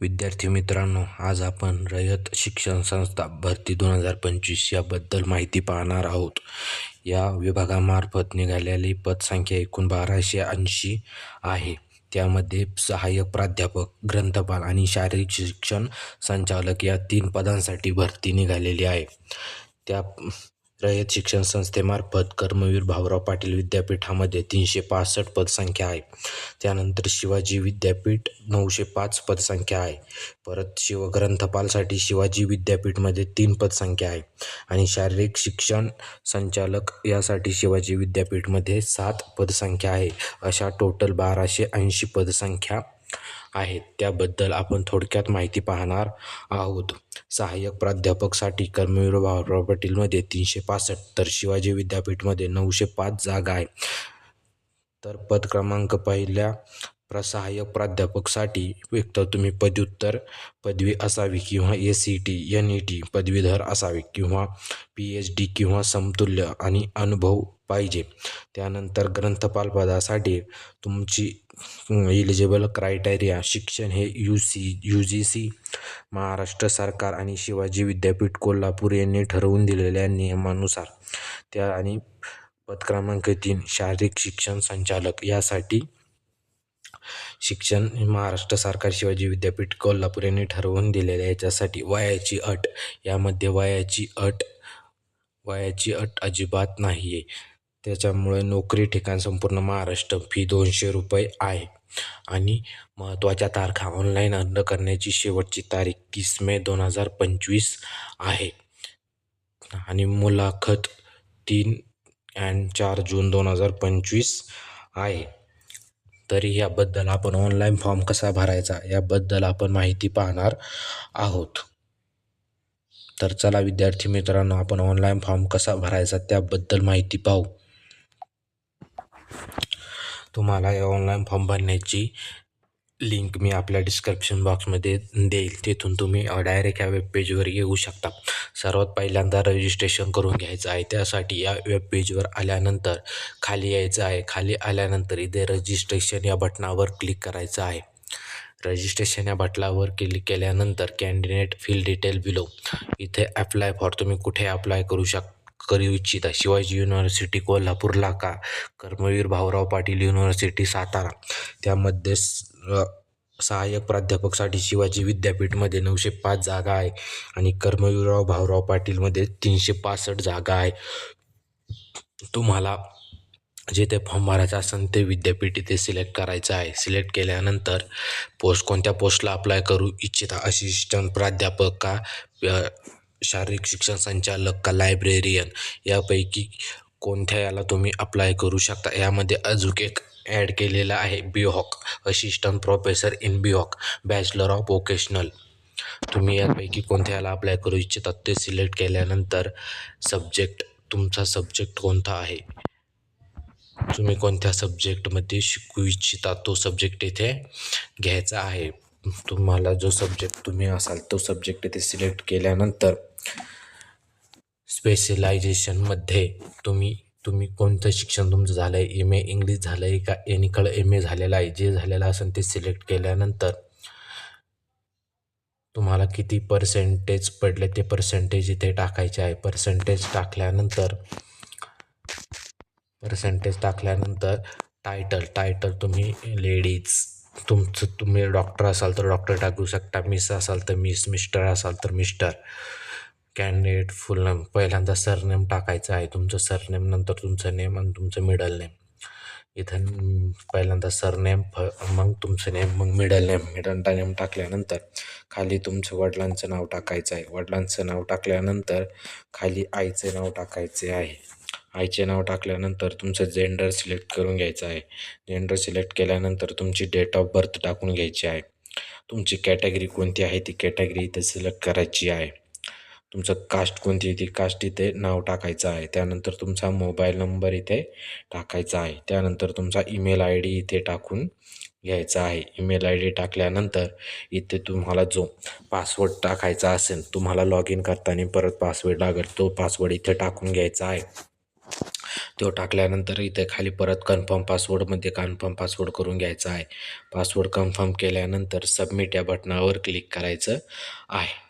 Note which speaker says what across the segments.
Speaker 1: विद्यार्थी मित्रांनो आज आपण रयत शिक्षण संस्था भरती दोन हजार पंचवीस याबद्दल माहिती पाहणार आहोत. या विभागामार्फत निघालेली पदसंख्या एकूण बाराशे ऐंशी आहे. त्यामध्ये सहाय्यक प्राध्यापक ग्रंथपाल आणि शारीरिक शिक्षण संचालक या तीन पदांसाठी भरती निघालेली आहे. त्या रयत शिक्षण संस्थेमार्फत कर्मवीर भाऊराव पाटील विद्यापीठामध्ये तीनशे पासष्ट पदसंख्या आहे. त्यानंतर शिवाजी विद्यापीठ नऊशे पाच पदसंख्या आहे. परत शिवग्रंथपालसाठी शिवाजी विद्यापीठमध्ये तीन पदसंख्या आहे. आणि शारीरिक शिक्षण संचालक यासाठी शिवाजी विद्यापीठमध्ये सात पदसंख्या आहे. अशा टोटल बाराशे ऐंशी पदसंख्या आहेत. त्याबद्दल आपण थोडक्यात माहिती पाहणार आहोत. सहाय्यक प्राध्यापकसाठी कर्मवीर भाऊराव पाटीलमध्ये तीनशे पासष्ट तर शिवाजी विद्यापीठमध्ये नऊशे पाच जागा आहे. तर पद क्रमांक पहिल्या प्रसहाय्यक प्राध्यापकसाठी एकतर तुम्ही पदव्युत्तर पदवी असावी किंवा A C T N E T पदवीधर असावी किंवा पी एच डी किंवा समतुल्य आणि अनुभव पाहिजे. त्यानंतर ग्रंथपाल पदासाठी तुमची इलिजिबल क्रायटेरिया शिक्षण हे U C U G C Maharashtra सरकार आणि शिवाजी विद्यापीठ कोल्हापूर यांनी ठरवून दिलेल्या नियमानुसार. त्या आणि पद क्रमांक तीन शारीरिक शिक्षण संचालक. यासाठी शिक्षण महाराष्ट्र सरकार शिवाजी विद्यापीठ कोल्हापूर यांनी ठरवून दिलेल्या याच्यासाठी वयाची अट यामध्ये वयाची अट वयाची अट अजिबात नाही आहे त्याच्यामुळे नोकरी ठिकाण संपूर्ण महाराष्ट्र फी दोनशे रुपये आहे. आणि महत्त्वाच्या तारखा ऑनलाईन अर्ज करण्याची शेवटची तारीख तीस मे दोन हजार पंचवीस आहे. आणि मुलाखत तीन अँड चार जून दोन हजार पंचवीस आहे. तरी याबद्दल आपण ऑनलाईन फॉर्म कसा भरायचा याबद्दल आपण माहिती पाहणार आहोत. तर चला विद्यार्थी मित्रांनो आपण ऑनलाईन फॉर्म कसा भरायचा त्याबद्दल माहिती पाहू. तुम्हाला या ऑनलाईन फॉर्म भरण्याची लिंक मी आपल्या डिस्क्रिप्शन बॉक्समध्ये देईल. तिथून तुम्ही डायरेक्ट या वेबपेजवर येऊ शकता. सर्वात पहिल्यांदा रजिस्ट्रेशन करून घ्यायचं आहे. त्यासाठी या वेबपेजवर आल्यानंतर खाली यायचं आहे. खाली आल्यानंतर इथे रजिस्ट्रेशन या बटनावर क्लिक करायचं आहे. रजिस्ट्रेशन या बटलावर क्लिक केल्यानंतर कॅन्डिडेट फिल डिटेल बिलो इथे अप्लाय फॉर तुम्ही कुठे अप्लाय करू शकता? करू इच्छिता. शिवाजी युनिव्हर्सिटी कोल्हापूरला का कर्मवीर भाऊराव पाटील युनिव्हर्सिटी सातारा. त्यामध्ये सहाय्यक प्राध्यापकसाठी शिवाजी विद्यापीठमध्ये नऊशे पाच जागा आहे आणि कर्मवीरराव भाऊराव पाटीलमध्ये तीनशे पासष्ट जागा आहे. तुम्हाला जिथे फॉर्म भरायचा असेल ते विद्यापीठ इथे सिलेक्ट करायचं आहे. सिलेक्ट केल्यानंतर पोस्ट कोणत्या पोस्टला अप्लाय करू इच्छिता? असिस्टंट प्राध्यापक का शारीरिक शिक्षण संचालक का लायब्रेरियन यापैकी कोणत्या याला तुम्ही अप्लाय करू शकता? यामध्ये अजून एक ॲड केलेला आहे B Voc assistant professor in B Voc bachelor of vocational तुम्ही यापैकी कोणत्या याला अप्लाय करू इच्छितात ते सिलेक्ट केल्यानंतर सब्जेक्ट तुमचा सब्जेक्ट कोणता आहे? तुम्ही कोणत्या सब्जेक्टमध्ये शिकू इच्छिता? तो सब्जेक्ट इथे घ्यायचा आहे. तुम्हाला जो सब्जेक्ट तुम्ही असाल तो सब्जेक्ट इथे सिलेक्ट केल्यानंतर स्पेशलायझेशनमध्ये तुम्ही तुम्ही कोणतं शिक्षण तुमचं झालं आहे एम ए इंग्लिश झालं आहे का एनिकळ एम ए झालेलं आहे? जे झालेलं असेल ते सिलेक्ट केल्यानंतर तुम्हाला किती पर्सेंटेज पडले ते पर्सेंटेज इथे टाकायचे आहे. पर्सेंटेज टाकल्यानंतर पर्सेंटेज टाकल्यानंतर टायटल टायटल तुम्ही लेडीज तुमचं तुम्ही डॉक्टर असाल तर डॉक्टर टाकू शकता. मिस असाल तर मिस मिस्टर असाल तर मिस्टर कॅन्डिडेट फुल नेम पहिल्यांदा सरनेम टाकायचं आहे तुमचं सरनेम नंतर तुमचं नेम आणि तुमचं मिडल नेम इथं पहिल्यांदा सरनेम फ मग तुमचं नेम मग मिडल नेम मिडल नेम टाकल्यानंतर खाली तुमचं वडिलांचं नाव टाकायचं आहे. वडिलांचं नाव टाकल्यानंतर खाली आईचं नाव टाकायचे आहे. आईचे नाव टाकल्यानंतर तुमचं जेंडर सिलेक्ट करून घ्यायचं आहे. जेंडर सिलेक्ट केल्यानंतर तुमची डेट ऑफ बर्थ टाकून घ्यायची आहे. तुमची कॅटेगरी कोणती आहे? ती कॅटेगरी इथे सिलेक्ट करायची आहे. तुमचं कास्ट कोणती ती कास्ट इथे नाव टाकायचं आहे. त्यानंतर तुमचा मोबाईल नंबर इथे टाकायचा आहे. त्यानंतर तुमचा ईमेल आय डी इथे टाकून घ्यायचा आहे. ईमेल आय डी टाकल्यानंतर इथे तुम्हाला जो पासवर्ड टाकायचा असेल तुम्हाला लॉग इन करताना परत पासवर्ड लागेल तो पासवर्ड इथे टाकून घ्यायचा आहे. तो टाकल्यानंतर इथे खाली परत कन्फर्म पासवर्डमध्ये कन्फर्म पासवर्ड करून घ्यायचा आहे. पासवर्ड कन्फर्म केल्यानंतर सबमिट या बटनावर क्लिक करायचं आहे.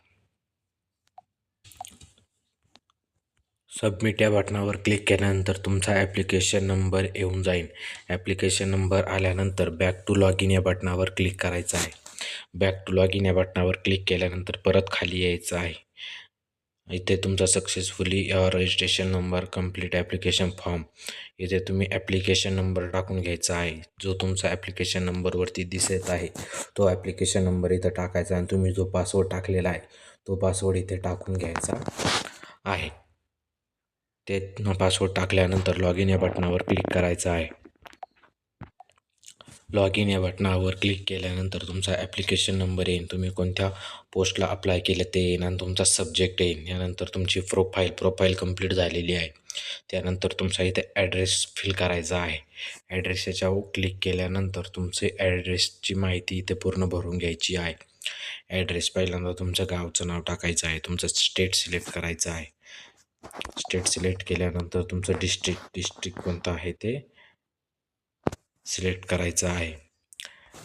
Speaker 1: सबमिट या बटनावर क्लिक केल्यानंतर तुमचा ॲप्लिकेशन नंबर येऊन जाईल. ॲप्लिकेशन नंबर आल्यानंतर बॅक टू लॉग इन या बटनावर क्लिक करायचं आहे. बॅक टू लॉग इन या बटनावर क्लिक केल्यानंतर परत खाली यायचं आहे. इथे तुमचा successfully registration number complete application form इथे तुम्ही ॲप्लिकेशन नंबर टाकून घ्यायचा आहे. जो तुमचा ॲप्लिकेशन नंबरवरती दिसत आहे तो ॲप्लिकेशन नंबर इथं टाकायचा आणि तुम्ही जो पासवर्ड टाकलेला आहे तो पासवर्ड इथे टाकून घ्यायचा आहे. ते पासवर्ड टाकल्यानंतर लॉग इन या बटनावर क्लिक करायचं आहे. लॉग इन या बटनावर क्लिक केल्यानंतर तुमचा ॲप्लिकेशन नंबर येईन. तुम्ही कोणत्या पोस्टला अप्लाय केलं ते येईन आणि तुमचा सब्जेक्ट येईन. यानंतर तुमची प्रोफाईल प्रोफाईल कंप्लीट झालेली आहे. त्यानंतर तुमचा इथे ॲड्रेस फिल करायचा आहे. ॲड्रेस याच्यावर क्लिक केल्यानंतर तुमचे ॲड्रेसची माहिती इथे पूर्ण भरून घ्यायची आहे. ॲड्रेस पहिल्यांदा तुमचं गावचं नाव टाकायचं आहे. तुमचं स्टेट सिलेक्ट करायचं आहे. स्टेट सिलेक्ट केल्यानंतर तुमचं डिस्ट्रिक्ट डिस्ट्रिक्ट कोणतं आहे ते सिलेक्ट करायचं आहे.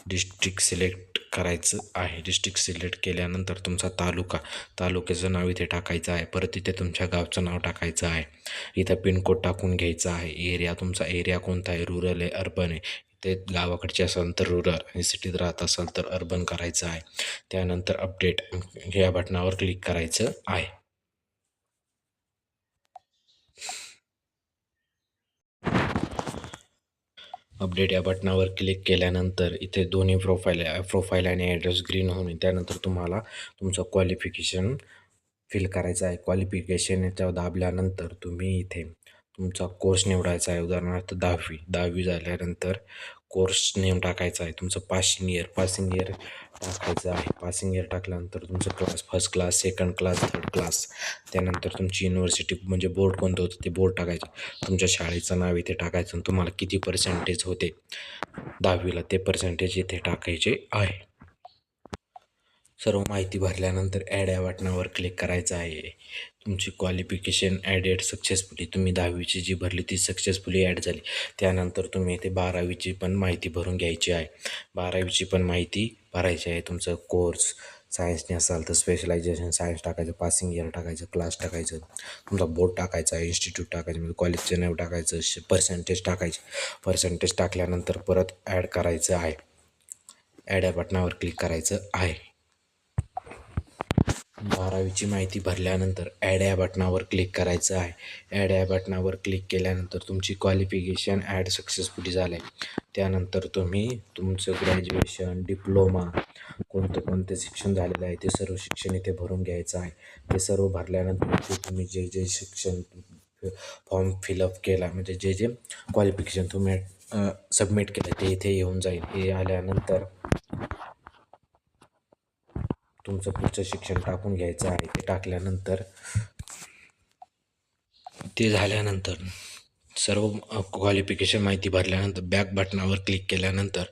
Speaker 1: डिस्ट्रिक्ट सिलेक्ट करायचं आहे. डिस्ट्रिक्ट सिलेक्ट केल्यानंतर तुमचा तालुका तालुक्याचं नाव इथे टाकायचं आहे. परत इथे तुमच्या गावचं नाव टाकायचं आहे. इथं पिनकोड टाकून घ्यायचा आहे. एरिया तुमचा एरिया कोणता आहे? रुरल आहे अर्बन आहे. ते गावाकडचे असाल तर रुरल आणि सिटीत राहत असाल तर अर्बन करायचं आहे. त्यानंतर अपडेट या बटनावर क्लिक करायचं आहे. अपडेट या बटनावर क्लिक केल्यानंतर इथे दोन्ही प्रोफाईल प्रोफाईल आणि ॲड्रेस ग्रीन होऊन त्यानंतर तुम्हाला तुमचं क्वालिफिकेशन फिल करायचं आहे. क्वालिफिकेशन याच्यावर दाबल्यानंतर तुम्ही इथे तुमचा कोर्स निवडायचा आहे. उदाहरणार्थ दहावी दहावी झाल्यानंतर कोर्स नेम टाकायचा आहे. तुमचं पासिंग इयर पासिंग इयर टाकायचं आहे. पासिंग इयर टाकल्यानंतर तुमचं class first class second class third class त्यानंतर तुमची युनिव्हर्सिटी म्हणजे बोर्ड कोणतं होतं ते बोर्ड टाकायचं. तुमच्या शाळेचं नाव इथे टाकायचं आणि तुम्हाला किती पर्सेंटेज होते? दहावीला ते पर्सेंटेज इथे टाकायचे आहे. सर्व माहिती भरल्यानंतर ॲड या बटनावर क्लिक करायचं आहे. तुमची क्वालिफिकेशन ॲडेड सक्सेसफुली तुम्ही दहावीची जी भरली ती सक्सेसफुली ॲड झाली. त्यानंतर तुम्ही इथे बारावीची पण माहिती भरून घ्यायची आहे. बारावीची पण माहिती भरायची आहे. तुमचं कोर्स सायन्सने असाल तर स्पेशलायझेशन सायन्स टाकायचं पासिंग इयर टाकायचं क्लास टाकायचं. तुमचा बोर्ड टाकायचा आहे इन्स्टिट्यूट टाकायचं म्हणजे कॉलेजचं नाव टाकायचं पर्सेंटेज टाकायचे. पर्सेंटेज टाकल्यानंतर परत ॲड करायचं आहे. ॲड या बटनावर क्लिक करायचं आहे. बारावीची माहिती भरल्यानंतर ॲड या बटनावर क्लिक करायचं आहे. ॲड या बटनावर क्लिक केल्यानंतर तुमची क्वालिफिकेशन ॲड सक्सेसफुली झालं आहे त्यानंतर तुम्ही तुमचं ग्रॅज्युएशन डिप्लोमा कोणतं कोणतं शिक्षण झालेलं आहे ते सर्व शिक्षण इथे भरून घ्यायचं आहे. ते सर्व भरल्यानंतर तुम्ही जे जे शिक्षण फॉर्म फिलअप केला म्हणजे जे जे क्वालिफिकेशन तुम्ही सबमिट केलं ते इथे येऊन जाईल. हे आल्यानंतर तुमचं पुढचं शिक्षण टाकून घ्यायचं आहे. ते टाकल्यानंतर ते झाल्यानंतर सर्व क्वालिफिकेशन माहिती भरल्यानंतर बॅक बटनावर क्लिक केल्यानंतर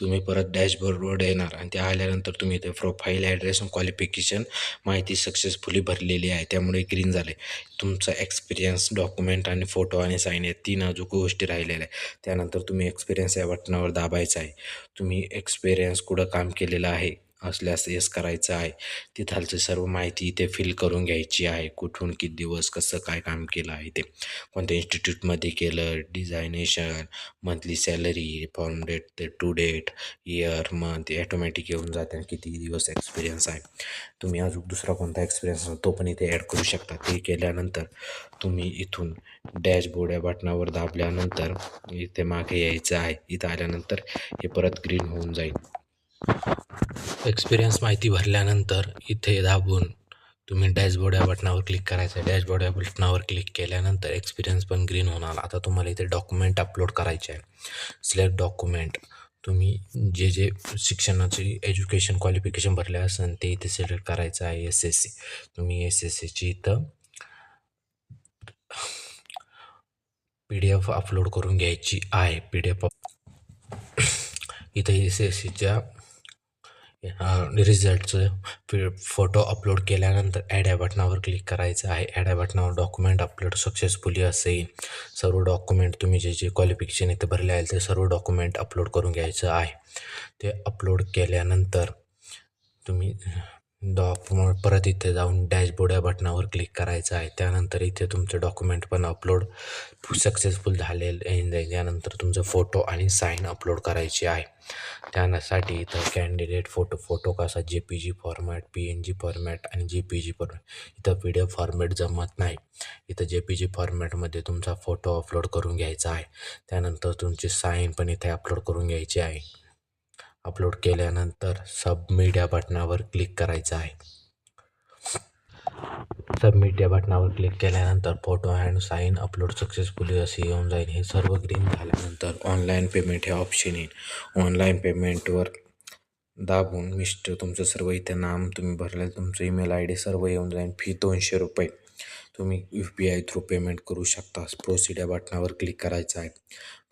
Speaker 1: तुम्ही परत डॅशबोर्डवर येणार. आणि ते आल्यानंतर तुम्ही ते प्रोफाईल ॲड्रेस आणि क्वालिफिकेशन माहिती सक्सेसफुली भरलेली आहे. त्यामुळे ग्रीन झाले. तुमचा एक्सपिरियन्स डॉक्युमेंट आणि फोटो आणि साईन या तीन अजून गोष्टी राहिलेल्या आहे त्यानंतर तुम्ही एक्सपिरियन्स या बटनावर दाबायचं आहे. तुम्ही एक्सपिरियन्स कुठं काम केलेलं आहे? असल्यास येस करायचं आहे. तिथालची सर्व माहिती इथे फिल करून घ्यायची आहे. कुठून किती दिवस कसं काय काम केलं आहे ते. कोणत्या इन्स्टिट्यूटमध्ये केलं designation monthly salary from date ते to date year month automatic येऊन जाते आणि किती दिवस एक्सपिरियन्स आहे. तुम्ही अजून दुसरा कोणता एक्सपिरियन्स तो पण इथे ॲड करू शकता. ते केल्यानंतर तुम्ही इथून डॅशबोर्ड या बटनावर दाबल्यानंतर इथे मागे यायचं आहे. इथं आल्यानंतर हे परत ग्रीन होऊन जाईल. एक्सपिरियन्स माहिती भरल्यानंतर इथे दाबून तुम्ही डॅशबोर्ड या बटनावर क्लिक करायचं. आहे डॅशबोर्ड या बटनावर क्लिक केल्यानंतर एक्सपिरियन्स पण ग्रीन होणार. आता तुम्हाला इथे डॉक्युमेंट अपलोड करायचे आहे. सिलेक्ट डॉक्युमेंट तुम्ही जे जे शिक्षणाची एज्युकेशन क्वालिफिकेशन भरले असेल ते इथे सिलेक्ट करायचं आहे. एस एस सी तुम्ही एस एस सीची इथं पी डी एफ अपलोड करून घ्यायची आहे. पी डी एफ इथं एस एस सीच्या रिझल्टचं फोटो अपलोड केल्यानंतर ॲड या बटनावर क्लिक करायचं आहे. ॲड या बटनावर डॉक्युमेंट अपलोड सक्सेसफुली असेल. येईल सर्व डॉक्युमेंट तुम्ही जे जे क्वालिफिकेशन इथे भरले आहे ते सर्व डॉक्युमेंट अपलोड करून घ्यायचं आहे. ते अपलोड केल्यानंतर तुम्ही डॉक्युमेंट परत इथे जाऊन डॅशबोर्ड या बटनावर क्लिक करायचं आहे. त्यानंतर इथे तुमचे डॉक्युमेंट पण अपलोड सक्सेसफुल झालेलं त्यानंतर जाईल. तुमचं फोटो आणि साईन अपलोड करायची आहे. त्यासाठी इथं कॅन्डिडेट फोटो फोटो कसा J P G format P N G format आणि जे पी जी फॉर्मॅट. इथं पी डी एफ फॉर्मॅट जमत नाही. इथं जे पी जी फॉर्मॅटमध्ये तुमचा फोटो अपलोड करून घ्यायचा आहे. त्यानंतर तुमची साईन पण इथे अपलोड करून घ्यायची आहे. अपलोड केल्यानंतर सबमिट या बटनावर क्लिक करायचं आहे. सबमिट या बटनावर क्लिक केल्यानंतर photo and sign upload successfully असे येऊन जाईल. हे सर्व ग्रीन झाल्यानंतर ऑनलाईन पेमेंट हे ऑप्शन येईल. ऑनलाईन पेमेंटवर दाबून मिस्टर तुमचं सर्व इथे नाम तुम्ही भरलेलं, तुमचं ईमेल आय डी सर्व येऊन जाईल. फ़ी दोनशे रुपये. तुम्ही U P I through payment करू शकता. प्रोसीड या बटनावर क्लिक करायचं आहे.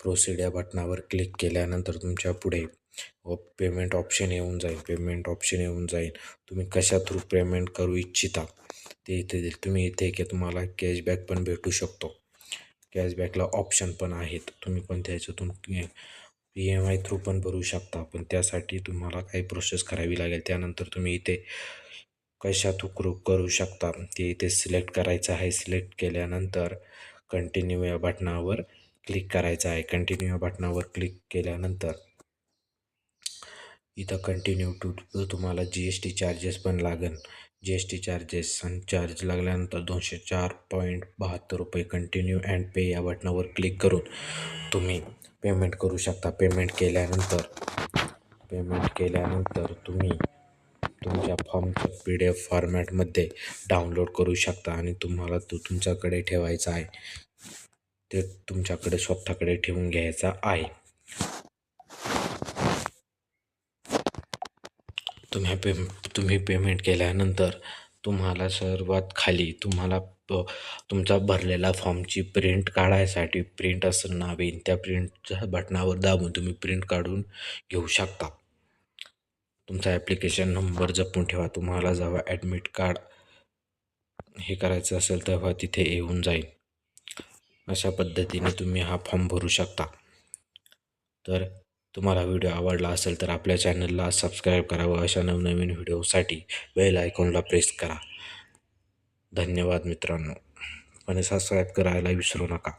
Speaker 1: प्रोसीड या बटनावर क्लिक केल्यानंतर तुमच्या पुढे व पेमेंट ऑप्शन येऊन जाईल पेमेंट ऑप्शन येऊन जाईल. तुम्ही कशा थ्रू पेमेंट करू इच्छिता ते इथे देईल तुम्ही इथे की तुम्हाला कॅशबॅक पण भेटू शकतो. कॅशबॅकला ऑप्शन पण आहेत. तुम्ही कोणत्या ह्याच्यातून ई एम आय थ्रू पण भरू शकता. पण त्यासाठी तुम्हाला काही प्रोसेस करावी लागेल. त्यानंतर तुम्ही इथे कशा थ्रू करू करू शकता ते इथे सिलेक्ट करायचं आहे. सिलेक्ट केल्यानंतर कंटिन्यू या बटनावर क्लिक करायचं आहे. कंटिन्यू या बटनावर क्लिक केल्यानंतर इथं कंटिन्यू टू तुम्हाला जी एस टी चार्जेस पण लागेल जी एस टी चार्जेस आणि चार्ज लागल्यानंतर दोनशे चार पॉईंट बहात्तर रुपये कंटिन्यू अँड पे या बटनावर क्लिक करून तुम्ही पेमेंट करू शकता. पेमेंट केल्यानंतर पेमेंट केल्यानंतर तुम्ही तुमच्या फॉर्मचं पी डी एफ फॉर्मॅटमध्ये डाउनलोड करू शकता आणि तुम्हाला तो तुमच्याकडे ठेवायचा आहे. ते तुमच्याकडे स्वतःकडे ठेवून घ्यायचा आहे. तुम्ही पे तुम्ही पेमेंट केल्यानंतर तुम्हाला सर्वात खाली तुम्हाला तुमचा भरलेला फॉर्मची प्रिंट काढायसाठी प्रिंट असं नाव त्या प्रिंटच्या बटनावर दाबून तुम्ही प्रिंट काढून घेऊ शकता. तुमचा ॲप्लिकेशन नंबर जपून ठेवा. तुम्हाला जेव्हा ॲडमिट कार्ड हे करायचं असेल तेव्हा तिथे येऊन जाईल अशा पद्धतीने तुम्ही हा फॉर्म भरू शकता. तर तुम्हाला व्हिडिओ आवडला असेल तर आपल्या चॅनलला सबस्क्राईब करावं. अशा नवनवीन व्हिडिओसाठी बेल आयकॉनला प्रेस करा. धन्यवाद मित्रांनो. आणि सबस्क्राईब करायला विसरू नका.